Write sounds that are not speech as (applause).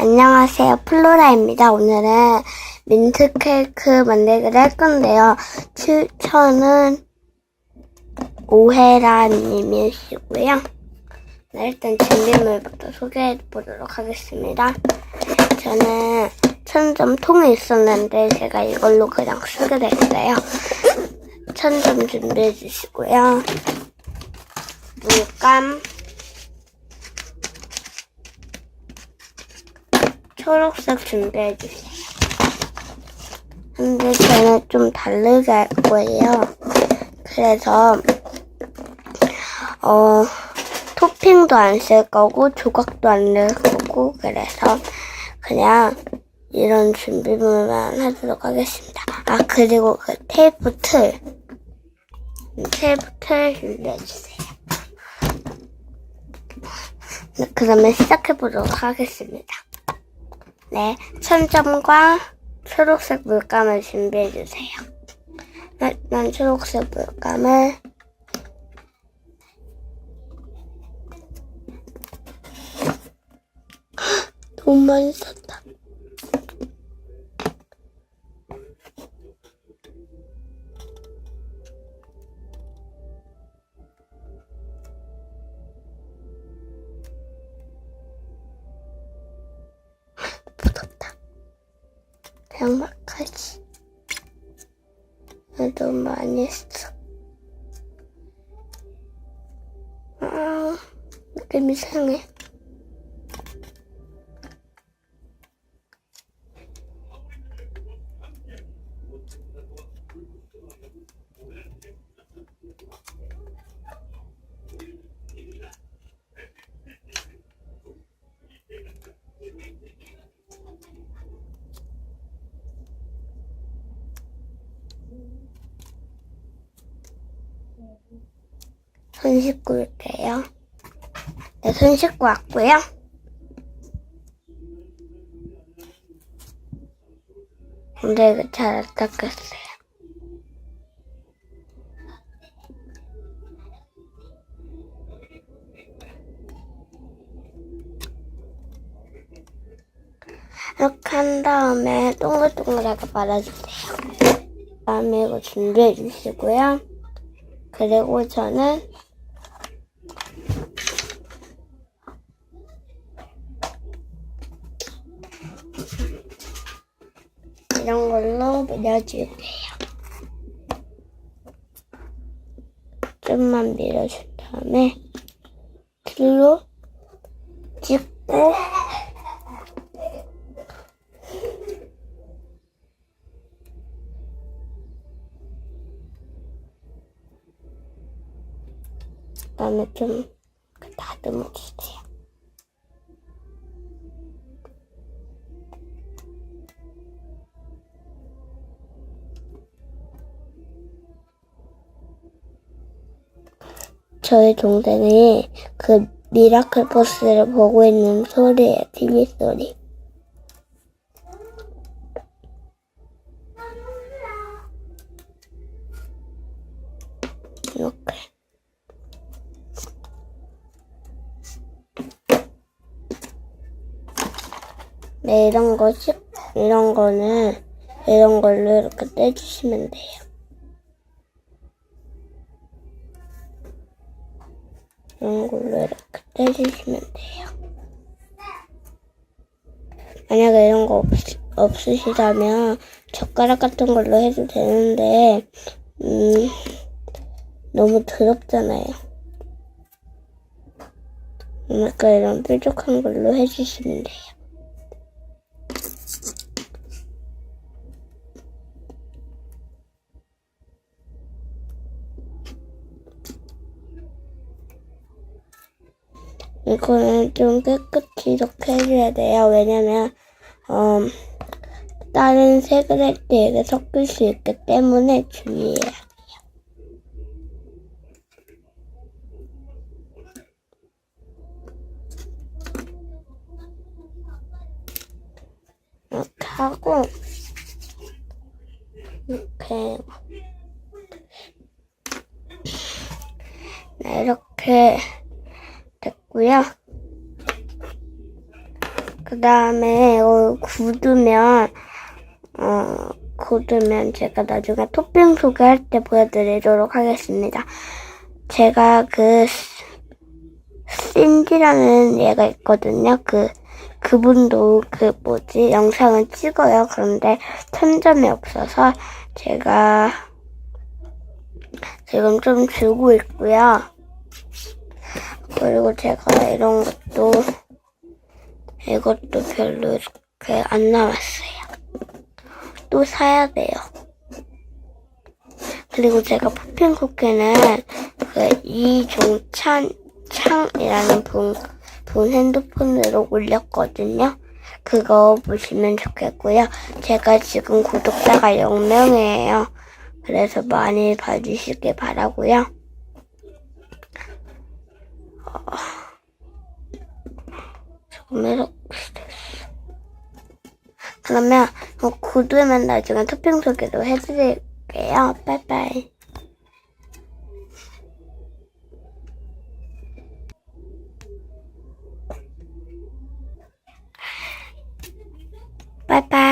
안녕하세요. 플로라입니다. 오늘은 민트 케이크 만들기를 할 건데요. 추천은 오해라님이시고요. 네, 일단 준비물부터 소개해 보도록 하겠습니다. 저는 천점 통이 있었는데 제가 이걸로 그냥 쓰게 됐어요. 천점 준비해 주시고요. 물감, 초록색 준비해 주세요. 근데 저는 좀 다르게 할 거예요. 그래서 어 토핑도 안 쓸 거고 조각도 안 넣을 거고 그래서 그냥 이런 준비물만 하도록 하겠습니다. 아 그리고 그 테이프 틀 테이프 틀 준비해 주세요. 네, 그러면 시작해 보도록 하겠습니다. 네, 천점과 초록색 물감을 준비해 주세요. 네, 난 초록색 물감을 (gasps) 너무 많이 썼 양말까지. 아, 너무 많이 했어. 아, 느낌 이상해. 손 씻고 올게요. 네, 손 씻고 왔고요. 근데 이거 잘 안 닦았어요. 이렇게 한 다음에 동글동글하게 말아주세요. 다음에 이거 준비해 주시고요. 그리고 저는 이런 걸로 밀어줄게요. 좀만 밀어준 다음에 길로 찍고 그다음에 좀 다듬어 주세요. 저희 동생이 그 미라클 버스를 보고 있는 소리예요. TV 소리. 이렇게. 네, 이런 거지, 이런 거는, 이런 걸로 이렇게 떼주시면 돼요. 이런 걸로 이렇게 떼주시면 돼요. 만약에 이런 거 없, 없으시다면, 젓가락 같은 걸로 해도 되는데, 음, 너무 더럽잖아요. 그러니까 이런 뾰족한 걸로 해주시면 돼요. 이거는 좀 깨끗이 이렇게 해줘야 돼요. 왜냐면, 어, 다른 색을 할 때 이게 섞일 수 있기 때문에 주의해야 돼요. 이렇게 하고, 이렇게, 네, 이렇게 됐 고요. 그그 다음에 굳으면, 어, 굳으면 제가 나중에 토핑 소개할 때 보여드리도록 하겠습니다. 제가 그, 신디라는 얘가 있거든요. 그, 그분도 그 뭐지, 영상을 찍어요. 그런데 천점이 없어서 제가 지금 좀 줄고 있고요. 그리고 제가 이런 것도, 이것도 별로 이렇게 안 남았어요. 또 사야 돼요. 그리고 제가 포핀 쿠키는 그 이종찬 창이라는 분, 분 핸드폰으로 올렸거든요. 그거 보시면 좋겠고요. 제가 지금 구독자가 0명이에요. 그래서 많이 봐주시길 바라고요. 어, 조금 이렇게 됐어. 그러면 어, 구두면 나중에 토핑 소개도 해드릴게요. 빠이빠이. 빠이빠이.